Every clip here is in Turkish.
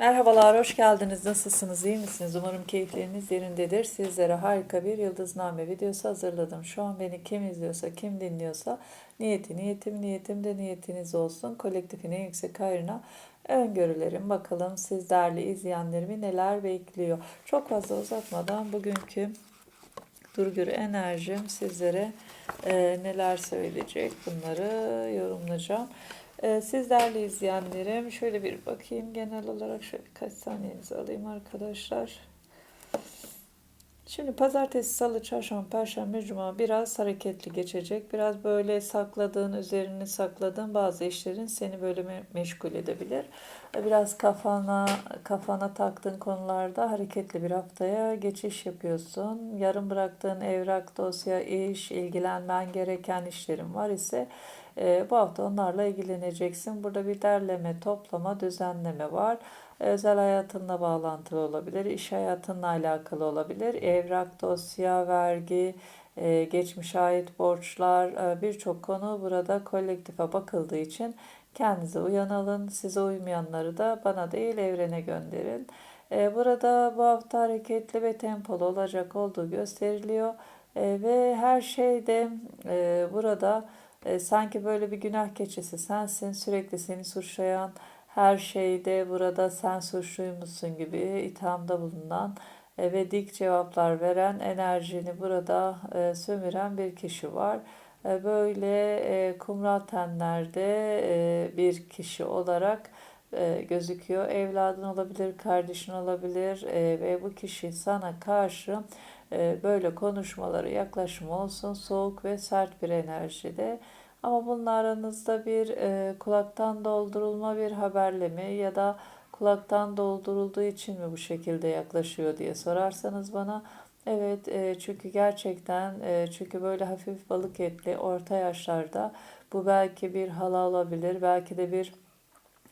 Merhabalar, hoş geldiniz. Nasılsınız, iyi misiniz? Umarım keyifleriniz yerindedir. Sizlere harika bir yıldızname videosu hazırladım. Şu an beni kim izliyorsa, kim dinliyorsa niyeti, niyetim, niyetim de niyetiniz olsun. Kolektifin en yüksek hayrına öngörülerim. Bakalım siz değerli izleyenlerimi neler bekliyor. Çok fazla uzatmadan bugünkü Durgür enerjim sizlere e, neler söyleyecek bunları yorumlayacağım. E, siz değerli izleyenlerim şöyle bir bakayım genel olarak şöyle birkaç saniyenizi alayım arkadaşlar. Şimdi pazartesi, salı, çarşamba, perşembe, cuma biraz hareketli geçecek. Biraz böyle sakladığın, üzerini sakladığın bazı işlerin seni böyle me- meşgul edebilir. Biraz kafana kafana taktığın konularda hareketli bir haftaya geçiş yapıyorsun. Yarım bıraktığın evrak, dosya, iş, ilgilenmen gereken işlerin var ise bu hafta onlarla ilgileneceksin. Burada bir derleme, toplama, düzenleme var. Özel hayatınla bağlantılı olabilir, iş hayatınla alakalı olabilir. Evrak, dosya, vergi, e, geçmiş ait borçlar, e, birçok konu burada kolektife bakıldığı için kendinize uyanalım. Size uymayanları da bana değil evrene gönderin. E, burada bu hafta hareketli ve tempolu olacak olduğu gösteriliyor. Ve her şeyde burada sanki böyle bir günah keçisi sensin, sürekli seni suçlayan, her şeyde burada sen suçluymuşsun gibi ithamda bulunan e, ve dik cevaplar veren enerjini burada e, sömüren bir kişi var. E, böyle e, kumral e, bir kişi olarak e, gözüküyor. Evladın olabilir, kardeşin olabilir e, ve bu kişi sana karşı e, böyle konuşmaları yaklaşımı olsun soğuk ve sert bir enerjide. Ama bunun aranızda bir e, kulaktan doldurulma bir haberleme ya da kulaktan doldurulduğu için mi bu şekilde yaklaşıyor diye sorarsanız bana evet e, çünkü gerçekten e, çünkü böyle hafif balık etli orta yaşlarda bu belki bir hala olabilir belki de bir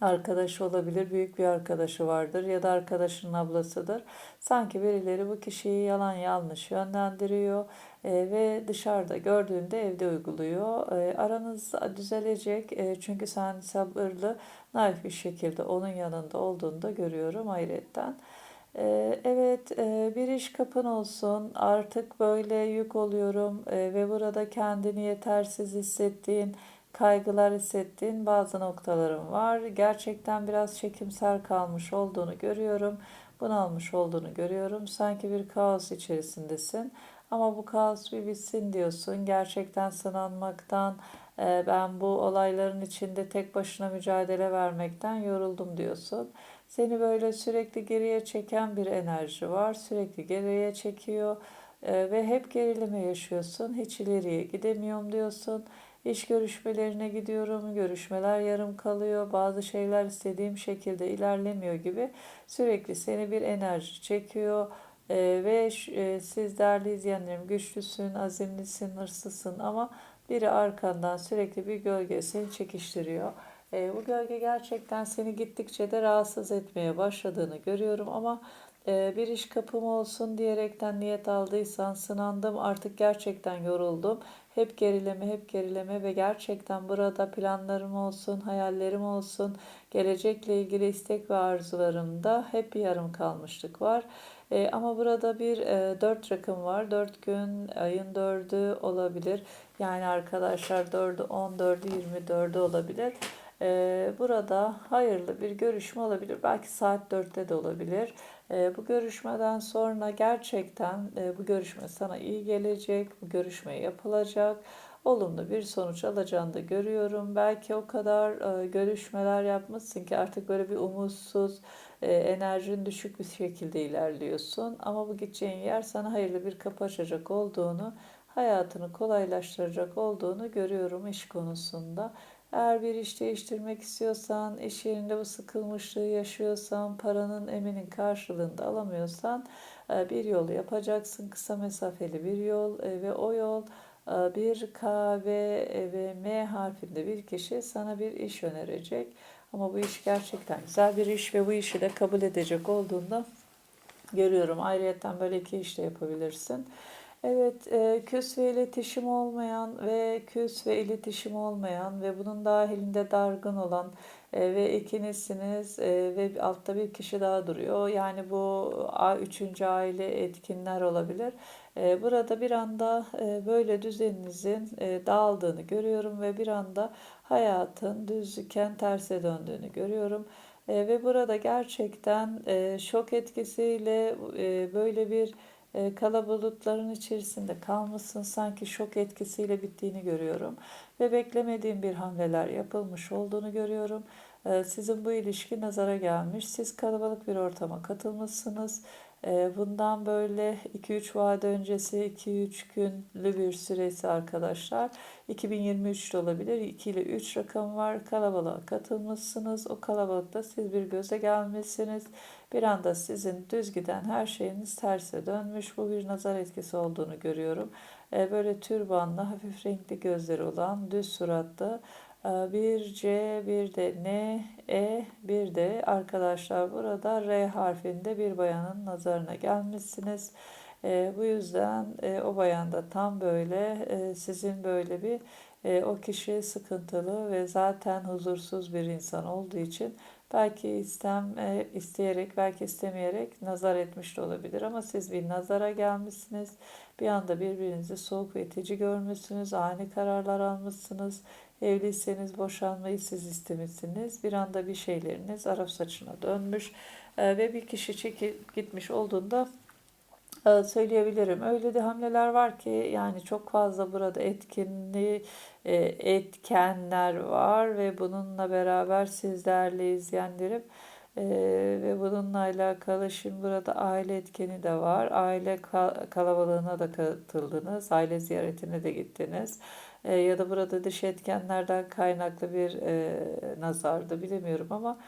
arkadaşı olabilir, büyük bir arkadaşı vardır ya da arkadaşının ablasıdır. Sanki birileri bu kişiyi yalan yanlış yönlendiriyor e, ve dışarıda gördüğünde evde uyguluyor. E, aranız düzelecek e, çünkü sen sabırlı, naif bir şekilde onun yanında olduğunu da görüyorum hayretten. Evet bir iş kapın olsun artık böyle yük oluyorum ve burada kendini yetersiz hissettiğin kaygılar hissettiğin bazı noktalarım var. Gerçekten biraz çekimser kalmış olduğunu görüyorum. Bunalmış olduğunu görüyorum. Sanki bir kaos içerisindesin. Ama bu kaos bir bitsin diyorsun. Gerçekten sınanmaktan, e, ben bu olayların içinde tek başına mücadele vermekten yoruldum diyorsun. Seni böyle sürekli geriye çeken bir enerji var. Sürekli geriye çekiyor e, ve hep gerilime yaşıyorsun. Hiç ileriye gidemiyorum diyorsun. İş görüşmelerine gidiyorum, görüşmeler yarım kalıyor, bazı şeyler istediğim şekilde ilerlemiyor gibi sürekli seni bir enerji çekiyor. Ee, ve e, siz değerli izleyenlerim güçlüsün, azimlisin, hırslısın ama biri arkandan sürekli bir gölge seni çekiştiriyor. E, bu gölge gerçekten seni gittikçe de rahatsız etmeye başladığını görüyorum ama e, bir iş kapım olsun diyerekten niyet aldıysan sınandım artık gerçekten yoruldum. Hep gerileme, hep gerileme ve gerçekten burada planlarım olsun, hayallerim olsun, gelecekle ilgili istek ve arzularımda hep yarım kalmışlık var. E, ama burada bir e, 4 rakım var. 4 gün ayın 4'ü olabilir. Yani arkadaşlar 4'ü 14'ü 24'ü olabilir. E, burada hayırlı bir görüşme olabilir. Belki saat 4'te de olabilir. E, bu görüşmeden sonra gerçekten e, bu görüşme sana iyi gelecek. Bu görüşme yapılacak. Olumlu bir sonuç alacağını da görüyorum. Belki o kadar e, görüşmeler yapmışsın ki artık böyle bir umutsuz, e, enerjin düşük bir şekilde ilerliyorsun. Ama bu gideceğin yer sana hayırlı bir kapı açacak olduğunu, hayatını kolaylaştıracak olduğunu görüyorum iş konusunda. Eğer bir iş değiştirmek istiyorsan, iş yerinde bu sıkılmışlığı yaşıyorsan, paranın eminin karşılığında alamıyorsan e, bir yol yapacaksın. Kısa mesafeli bir yol e, ve o yol e, bir K, V ve M harfinde bir kişi sana bir iş önerecek. Ama bu iş gerçekten güzel bir iş ve bu işi de kabul edecek olduğunda görüyorum. Ayrıyeten böyle iki iş de yapabilirsin. Evet, e, küs ve iletişim olmayan ve küs ve iletişim olmayan ve bunun dahilinde dargın olan e, ve ikinizsiniz e, ve altta bir kişi daha duruyor. Yani bu üçüncü aile etkinler olabilir. Burada bir anda böyle düzeninizin dağıldığını görüyorum ve bir anda hayatın düzlüken terse döndüğünü görüyorum. Ve burada gerçekten şok etkisiyle böyle bir e, kalabalıkların içerisinde kalmışsın. Sanki şok etkisiyle bittiğini görüyorum. Ve beklemediğim bir hamleler yapılmış olduğunu görüyorum. E, sizin bu ilişki nazara gelmiş. Siz kalabalık bir ortama katılmışsınız. E, bundan böyle 2-3 vade öncesi 2-3 günlü bir süresi arkadaşlar. 2023 de olabilir. 2 ile 3 rakam var. Kalabalığa katılmışsınız. O kalabalıkta siz bir göze gelmişsiniz. Bir anda sizin düz giden her şeyiniz terse dönmüş. Bu bir nazar etkisi olduğunu görüyorum. E, böyle türbanlı, hafif renkli gözleri olan, düz suratlı, bir C, bir de N, E, bir de arkadaşlar burada R harfinde bir bayanın nazarına gelmişsiniz. E, bu yüzden e, o bayanda tam böyle e, sizin böyle bir e, o kişi sıkıntılı ve zaten huzursuz bir insan olduğu için belki istem e, isteyerek belki istemeyerek nazar etmiş de olabilir ama siz bir nazara gelmişsiniz. Bir anda birbirinizi soğuk ve itici görmüşsünüz, ani kararlar almışsınız. Evliyseniz boşanmayı siz istemişsiniz. Bir anda bir şeyleriniz Arap saçına dönmüş e, ve bir kişi çekip gitmiş olduğunda e, söyleyebilirim. Öyle de hamleler var ki yani çok fazla burada etkinliği e, etkenler var ve bununla beraber sizlerle izleyenlerim ve bununla alakalı şimdi burada aile etkeni de var. Aile kalabalığına da katıldınız. Aile ziyaretine de gittiniz. Ya da burada dış etkenlerden kaynaklı bir nazardı bilemiyorum ama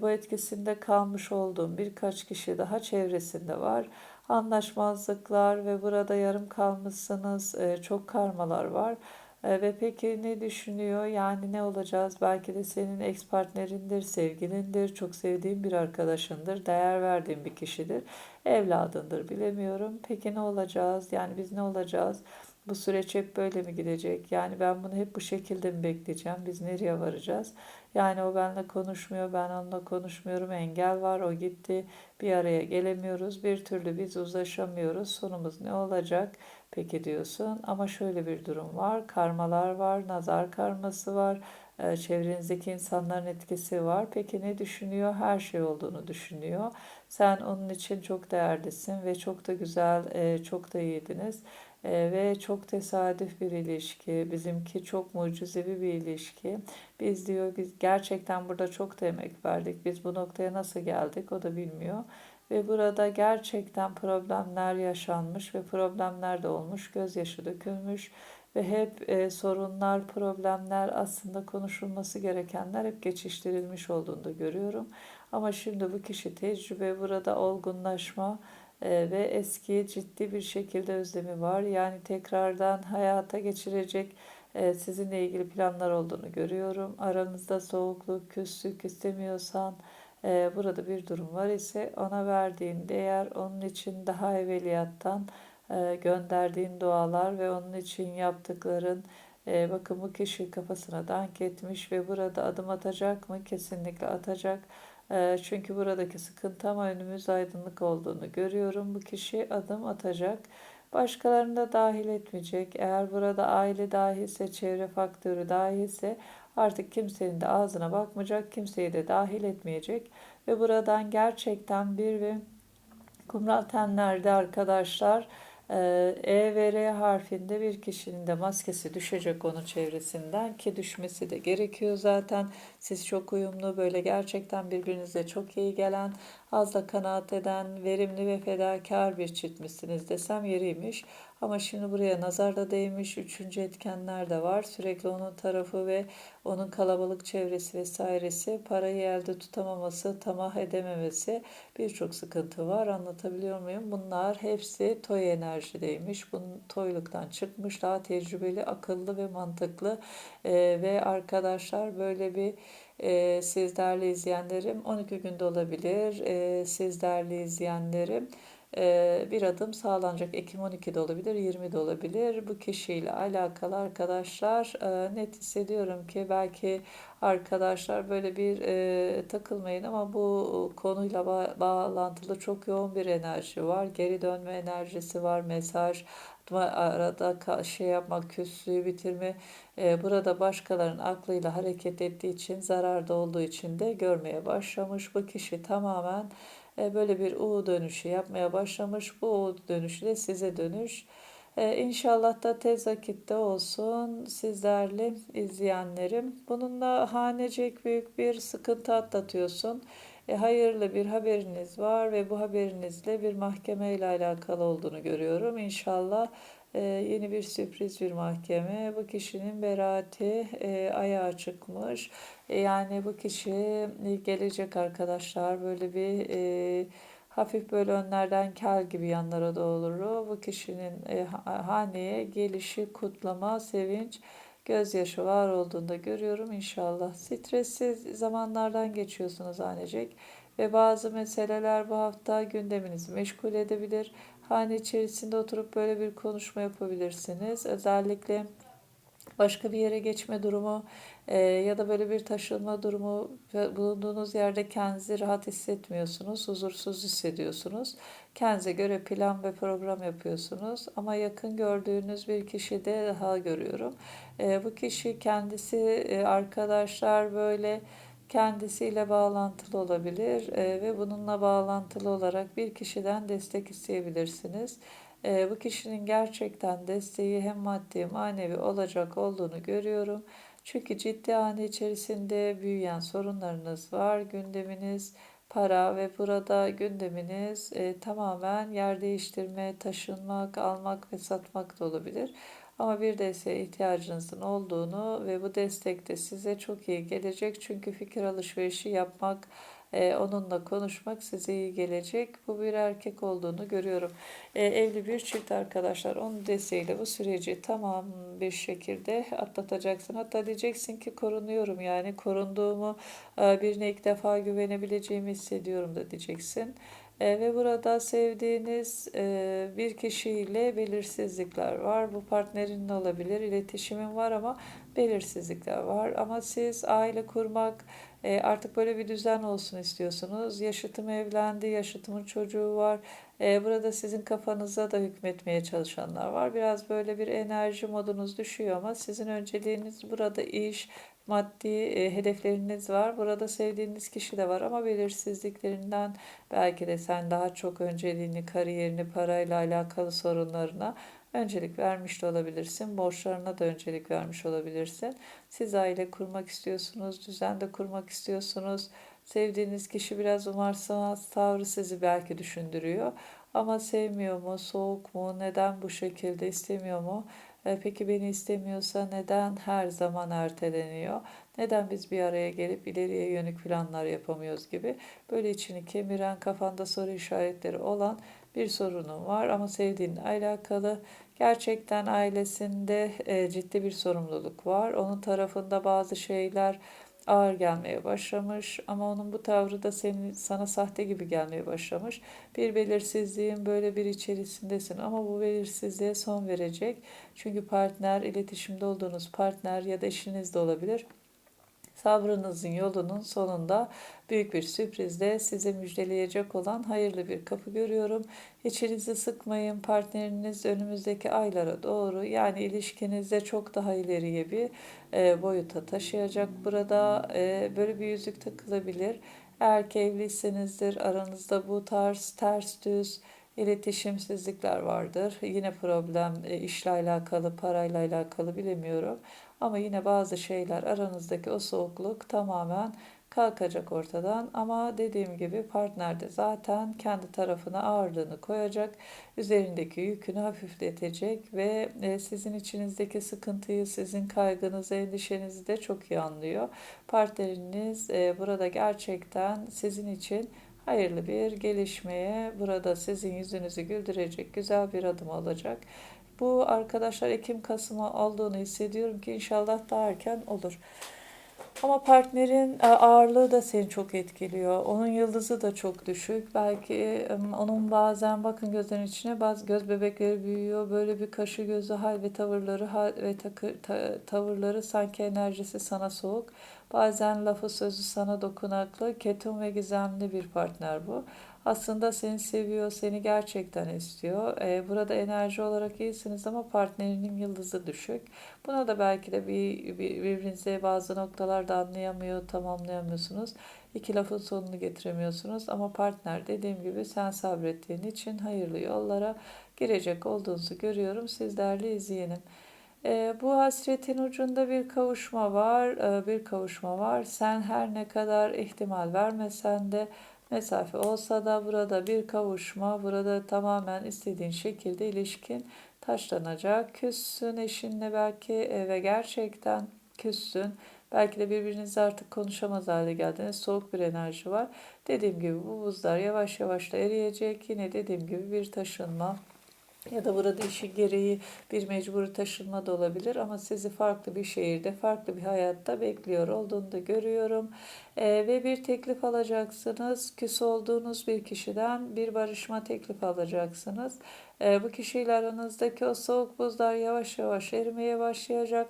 bu etkisinde kalmış olduğum birkaç kişi daha çevresinde var anlaşmazlıklar ve burada yarım kalmışsınız. E, çok karmalar var. E, ve peki ne düşünüyor? Yani ne olacağız? Belki de senin ex partnerindir, sevgilindir, çok sevdiğin bir arkadaşındır, değer verdiğin bir kişidir, evladındır bilemiyorum. Peki ne olacağız? Yani biz ne olacağız? Bu süreç hep böyle mi gidecek? Yani ben bunu hep bu şekilde mi bekleyeceğim? Biz nereye varacağız? Yani o benimle konuşmuyor, ben onunla konuşmuyorum. Engel var, o gitti. Bir araya gelemiyoruz. Bir türlü biz uzlaşamıyoruz. Sonumuz ne olacak? Peki diyorsun. Ama şöyle bir durum var. Karmalar var, nazar karması var. Ee, çevrenizdeki insanların etkisi var. Peki ne düşünüyor? Her şey olduğunu düşünüyor. Sen onun için çok değerlisin ve çok da güzel, e, çok da iyiydiniz. E, ve çok tesadüf bir ilişki. Bizimki çok mucizevi bir ilişki. Biz diyor biz gerçekten burada çok da emek verdik. Biz bu noktaya nasıl geldik o da bilmiyor. Ve burada gerçekten problemler yaşanmış ve problemler de olmuş. Gözyaşı dökülmüş ve hep e, sorunlar, problemler aslında konuşulması gerekenler hep geçiştirilmiş olduğunu da görüyorum. Ama şimdi bu kişi tecrübe, burada olgunlaşma, e, ve eski ciddi bir şekilde özlemi var. Yani tekrardan hayata geçirecek e, sizinle ilgili planlar olduğunu görüyorum. Aranızda soğukluk, küslük istemiyorsan e, burada bir durum var ise ona verdiğin değer onun için daha evveliyattan gönderdiğin dualar ve onun için yaptıkların bakın bu kişi kafasına dank etmiş ve burada adım atacak mı? Kesinlikle atacak. Ee, çünkü buradaki sıkıntı ama önümüz aydınlık olduğunu görüyorum. Bu kişi adım atacak. Başkalarını da dahil etmeyecek. Eğer burada aile dahilse, çevre faktörü dahilse artık kimsenin de ağzına bakmayacak, kimseyi de dahil etmeyecek. Ve buradan gerçekten bir ve kumral tenlerde arkadaşlar e ve R harfinde bir kişinin de maskesi düşecek onun çevresinden ki düşmesi de gerekiyor zaten. Siz çok uyumlu böyle gerçekten birbirinize çok iyi gelen az da kanaat eden verimli ve fedakar bir çiftmişsiniz desem yeriymiş. Ama şimdi buraya nazar da değmiş. Üçüncü etkenler de var. Sürekli onun tarafı ve onun kalabalık çevresi vesairesi. Parayı elde tutamaması, tamah edememesi birçok sıkıntı var. Anlatabiliyor muyum? Bunlar hepsi toy enerjideymiş. Bunun toyluktan çıkmış. Daha tecrübeli, akıllı ve mantıklı. Ee, ve arkadaşlar böyle bir e, siz değerli izleyenlerim 12 günde olabilir. E, siz değerli izleyenlerim bir adım sağlanacak. Ekim 12 de olabilir, 20 de olabilir. Bu kişiyle alakalı arkadaşlar e, net hissediyorum ki belki arkadaşlar böyle bir e, takılmayın ama bu konuyla ba bağlantılı çok yoğun bir enerji var. Geri dönme enerjisi var, mesaj, arada şey yapmak, küslüğü bitirme, e, burada başkalarının aklıyla hareket ettiği için, zararda olduğu için de görmeye başlamış. Bu kişi tamamen e, böyle bir U dönüşü yapmaya başlamış. Bu U dönüşü de size dönüş. E, inşallah da tez vakitte olsun sizlerle izleyenlerim. Bununla hanecek büyük bir sıkıntı atlatıyorsun. E, hayırlı bir haberiniz var ve bu haberinizle bir mahkeme ile alakalı olduğunu görüyorum. İnşallah e, yeni bir sürpriz bir mahkeme. Bu kişinin beraati e, ayağa çıkmış. E, yani bu kişi gelecek arkadaşlar böyle bir e, hafif böyle önlerden kel gibi yanlara doğru bu kişinin e, haneye gelişi, kutlama, sevinç, gözyaşı var olduğunda görüyorum inşallah. Stressiz zamanlardan geçiyorsunuz hanecek ve bazı meseleler bu hafta gündeminizi meşgul edebilir. Hane içerisinde oturup böyle bir konuşma yapabilirsiniz. Özellikle başka bir yere geçme durumu e, ya da böyle bir taşınma durumu bulunduğunuz yerde kendinizi rahat hissetmiyorsunuz, huzursuz hissediyorsunuz. Kendinize göre plan ve program yapıyorsunuz ama yakın gördüğünüz bir kişi de daha görüyorum. E, bu kişi kendisi e, arkadaşlar böyle kendisiyle bağlantılı olabilir e, ve bununla bağlantılı olarak bir kişiden destek isteyebilirsiniz. E, bu kişinin gerçekten desteği hem maddi manevi olacak olduğunu görüyorum. Çünkü ciddi hane içerisinde büyüyen sorunlarınız var. Gündeminiz para ve burada gündeminiz e, tamamen yer değiştirme, taşınmak, almak ve satmak da olabilir. Ama bir desteğe ihtiyacınızın olduğunu ve bu destek de size çok iyi gelecek. Çünkü fikir alışverişi yapmak, e, onunla konuşmak size iyi gelecek. Bu bir erkek olduğunu görüyorum. E, evli bir çift arkadaşlar. Onun desteğiyle bu süreci tamam bir şekilde atlatacaksın. Hatta diyeceksin ki korunuyorum yani korunduğumu e, birine ilk defa güvenebileceğimi hissediyorum da diyeceksin. E, ve burada sevdiğiniz e, bir kişiyle belirsizlikler var. Bu partnerin olabilir, iletişimin var ama belirsizlikler var. Ama siz aile kurmak, e, artık böyle bir düzen olsun istiyorsunuz. Yaşıtım evlendi, yaşıtımın çocuğu var. E, burada sizin kafanıza da hükmetmeye çalışanlar var. Biraz böyle bir enerji modunuz düşüyor ama sizin önceliğiniz burada iş, maddi e, hedefleriniz var. Burada sevdiğiniz kişi de var ama belirsizliklerinden belki de sen daha çok önceliğini, kariyerini, parayla alakalı sorunlarına öncelik vermiş de olabilirsin. Borçlarına da öncelik vermiş olabilirsin. Siz aile kurmak istiyorsunuz, düzen de kurmak istiyorsunuz. Sevdiğiniz kişi biraz umarsanız tavrı sizi belki düşündürüyor. Ama sevmiyor mu, soğuk mu, neden bu şekilde istemiyor mu? E, peki beni istemiyorsa neden her zaman erteleniyor? Neden biz bir araya gelip ileriye yönük planlar yapamıyoruz gibi böyle içini kemiren kafanda soru işaretleri olan bir sorunun var ama sevdiğinle alakalı gerçekten ailesinde e, ciddi bir sorumluluk var. Onun tarafında bazı şeyler ağır gelmeye başlamış ama onun bu tavrı da senin sana sahte gibi gelmeye başlamış. Bir belirsizliğin böyle bir içerisindesin ama bu belirsizliğe son verecek. Çünkü partner, iletişimde olduğunuz partner ya da eşiniz de olabilir Sabrınızın yolunun sonunda büyük bir sürprizle size müjdeleyecek olan hayırlı bir kapı görüyorum. İçinizi sıkmayın. Partneriniz önümüzdeki aylara doğru yani ilişkinizde çok daha ileriye bir e, boyuta taşıyacak. Burada e, böyle bir yüzük takılabilir. Eğer ki evliysenizdir aranızda bu tarz ters düz iletişimsizlikler vardır. Yine problem e, işle alakalı, parayla alakalı bilemiyorum. Ama yine bazı şeyler aranızdaki o soğukluk tamamen kalkacak ortadan ama dediğim gibi partner de zaten kendi tarafına ağırlığını koyacak, üzerindeki yükünü hafifletecek ve e, sizin içinizdeki sıkıntıyı, sizin kaygınızı, endişenizi de çok iyi anlıyor. Partneriniz e, burada gerçekten sizin için hayırlı bir gelişmeye, burada sizin yüzünüzü güldürecek güzel bir adım olacak. Bu arkadaşlar Ekim Kasım'a olduğunu hissediyorum ki inşallah daha erken olur. Ama partnerin e, ağırlığı da seni çok etkiliyor. Onun yıldızı da çok düşük. Belki e, onun bazen bakın gözlerin içine bazı göz bebekleri büyüyor. Böyle bir kaşı gözü hal ve tavırları hal ve takı, ta- tavırları sanki enerjisi sana soğuk. Bazen lafı sözü sana dokunaklı, ketum ve gizemli bir partner bu. Aslında seni seviyor, seni gerçekten istiyor. Ee, burada enerji olarak iyisiniz ama partnerinin yıldızı düşük. Buna da belki de bir, bir birbirinize bazı noktalarda anlayamıyor, tamamlayamıyorsunuz. İki lafın sonunu getiremiyorsunuz ama partner dediğim gibi sen sabrettiğin için hayırlı yollara girecek olduğunuzu görüyorum. Siz değerli izleyenim. E, bu hasretin ucunda bir kavuşma var, e, bir kavuşma var. Sen her ne kadar ihtimal vermesen de mesafe olsa da burada bir kavuşma, burada tamamen istediğin şekilde ilişkin taşlanacak. Küssün eşinle belki ve gerçekten küssün. Belki de birbirinizle artık konuşamaz hale geldiniz. Soğuk bir enerji var. Dediğim gibi bu buzlar yavaş yavaş da eriyecek. Yine dediğim gibi bir taşınma ya da burada işi gereği bir mecburi taşınma da olabilir ama sizi farklı bir şehirde, farklı bir hayatta bekliyor olduğunu da görüyorum. Ee, ve bir teklif alacaksınız. Küs olduğunuz bir kişiden bir barışma teklifi alacaksınız. Ee, bu kişiyle aranızdaki o soğuk buzlar yavaş yavaş erimeye başlayacak.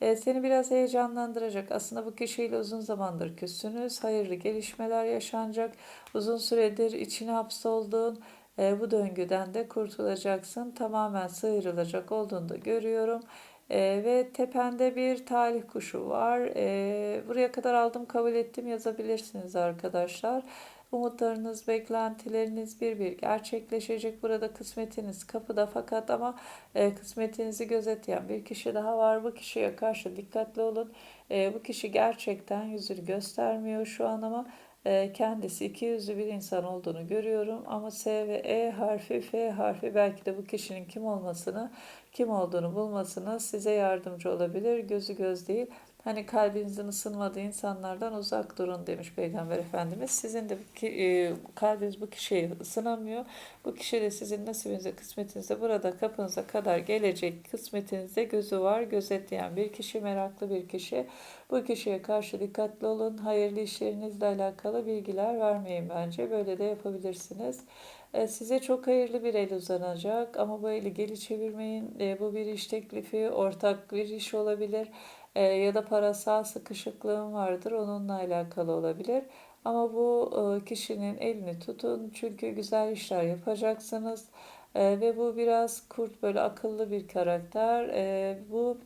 Ee, seni biraz heyecanlandıracak. Aslında bu kişiyle uzun zamandır küssünüz. Hayırlı gelişmeler yaşanacak. Uzun süredir içine hapsolduğun e, bu döngüden de kurtulacaksın. Tamamen sıyrılacak olduğunu da görüyorum. E, ve tepende bir talih kuşu var. E, buraya kadar aldım kabul ettim yazabilirsiniz arkadaşlar. Umutlarınız, beklentileriniz bir bir gerçekleşecek. Burada kısmetiniz kapıda fakat ama e, kısmetinizi gözetleyen bir kişi daha var. Bu kişiye karşı dikkatli olun. E, bu kişi gerçekten yüzünü göstermiyor şu an ama kendisi iki yüzlü bir insan olduğunu görüyorum ama S ve E harfi, F harfi belki de bu kişinin kim olmasını, kim olduğunu bulmasını size yardımcı olabilir. Gözü göz değil. Hani kalbinizin ısınmadığı insanlardan uzak durun demiş Peygamber Efendimiz. Sizin de e, kalbiniz bu kişiye ısınamıyor. Bu kişi de sizin nasibinize, kısmetinize burada kapınıza kadar gelecek kısmetinizde gözü var, gözetleyen bir kişi, meraklı bir kişi. Bu kişiye karşı dikkatli olun. Hayırlı işlerinizle alakalı bilgiler vermeyin bence. Böyle de yapabilirsiniz. E, size çok hayırlı bir el uzanacak ama bu eli geri çevirmeyin. E, bu bir iş teklifi, ortak bir iş olabilir e, ya da parasal sıkışıklığın vardır onunla alakalı olabilir. Ama bu kişinin elini tutun çünkü güzel işler yapacaksınız. ve bu biraz kurt böyle akıllı bir karakter. bu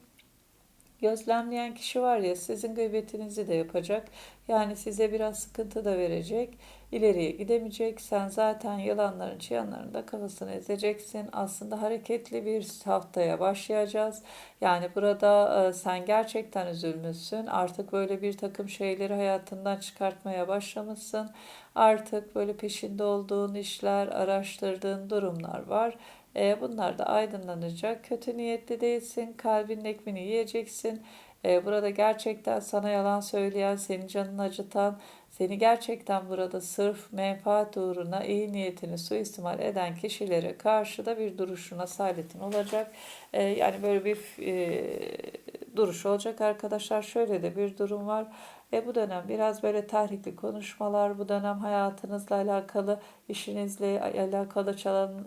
gözlemleyen kişi var ya sizin gıybetinizi de yapacak. Yani size biraz sıkıntı da verecek. İleriye gidemeyecek. Sen zaten yılanların çıyanların da kafasını ezeceksin. Aslında hareketli bir haftaya başlayacağız. Yani burada e, sen gerçekten üzülmüşsün. Artık böyle bir takım şeyleri hayatından çıkartmaya başlamışsın. Artık böyle peşinde olduğun işler, araştırdığın durumlar var. E, bunlar da aydınlanacak. Kötü niyetli değilsin. Kalbin ekmeğini yiyeceksin. E, burada gerçekten sana yalan söyleyen, senin canını acıtan, seni gerçekten burada sırf menfaat uğruna iyi niyetini suistimal eden kişilere karşı da bir duruşuna saletin olacak. E, yani böyle bir duruş olacak arkadaşlar. Şöyle de bir durum var. E bu dönem biraz böyle tahrikli konuşmalar, bu dönem hayatınızla alakalı, işinizle alakalı,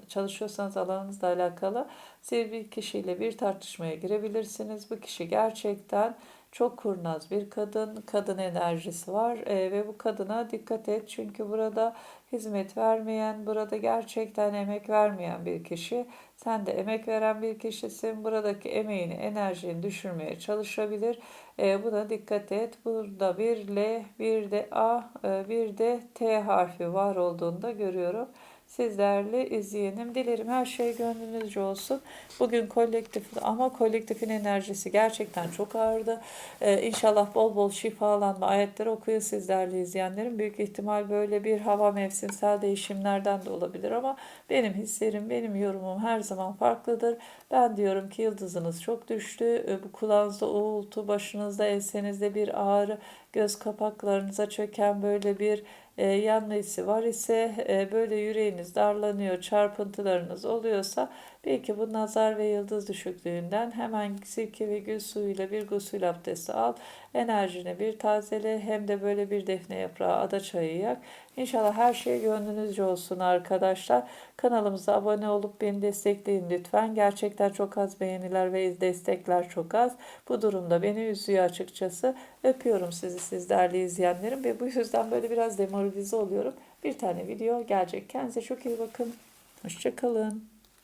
çalışıyorsanız alanınızla alakalı siz bir kişiyle bir tartışmaya girebilirsiniz. Bu kişi gerçekten çok kurnaz bir kadın, kadın enerjisi var e, ve bu kadına dikkat et çünkü burada hizmet vermeyen, burada gerçekten emek vermeyen bir kişi. Sen de emek veren bir kişisin. Buradaki emeğini, enerjini düşürmeye çalışabilir. E, buna dikkat et. Burada bir L, bir de A, e, bir de T harfi var olduğunu da görüyorum sizlerle izleyenim. Dilerim her şey gönlünüzce olsun. Bugün kolektif ama kolektifin enerjisi gerçekten çok ağırdı. Ee, inşallah bol bol şifalanma ayetleri okuyun sizlerle izleyenlerim. Büyük ihtimal böyle bir hava mevsimsel değişimlerden de olabilir ama benim hislerim, benim yorumum her zaman farklıdır. Ben diyorum ki yıldızınız çok düştü. Ee, bu kulağınızda uğultu, başınızda, ensenizde bir ağrı göz kapaklarınıza çöken böyle bir e, yanma var ise e, böyle yüreğiniz darlanıyor, çarpıntılarınız oluyorsa belki bu nazar ve yıldız düşüklüğünden hemen sirke ve gül suyuyla bir gusül abdesti al. Enerjini bir tazele hem de böyle bir defne yaprağı ada çayı yak. İnşallah her şey gönlünüzce olsun arkadaşlar. Kanalımıza abone olup beni destekleyin lütfen. Gerçekten çok az beğeniler ve destekler çok az. Bu durumda beni üzüyor açıkçası. Öpüyorum sizi siz değerli izleyenlerim ve bu yüzden böyle biraz demoralize oluyorum. Bir tane video gelecek. Kendinize çok iyi bakın. Hoşçakalın.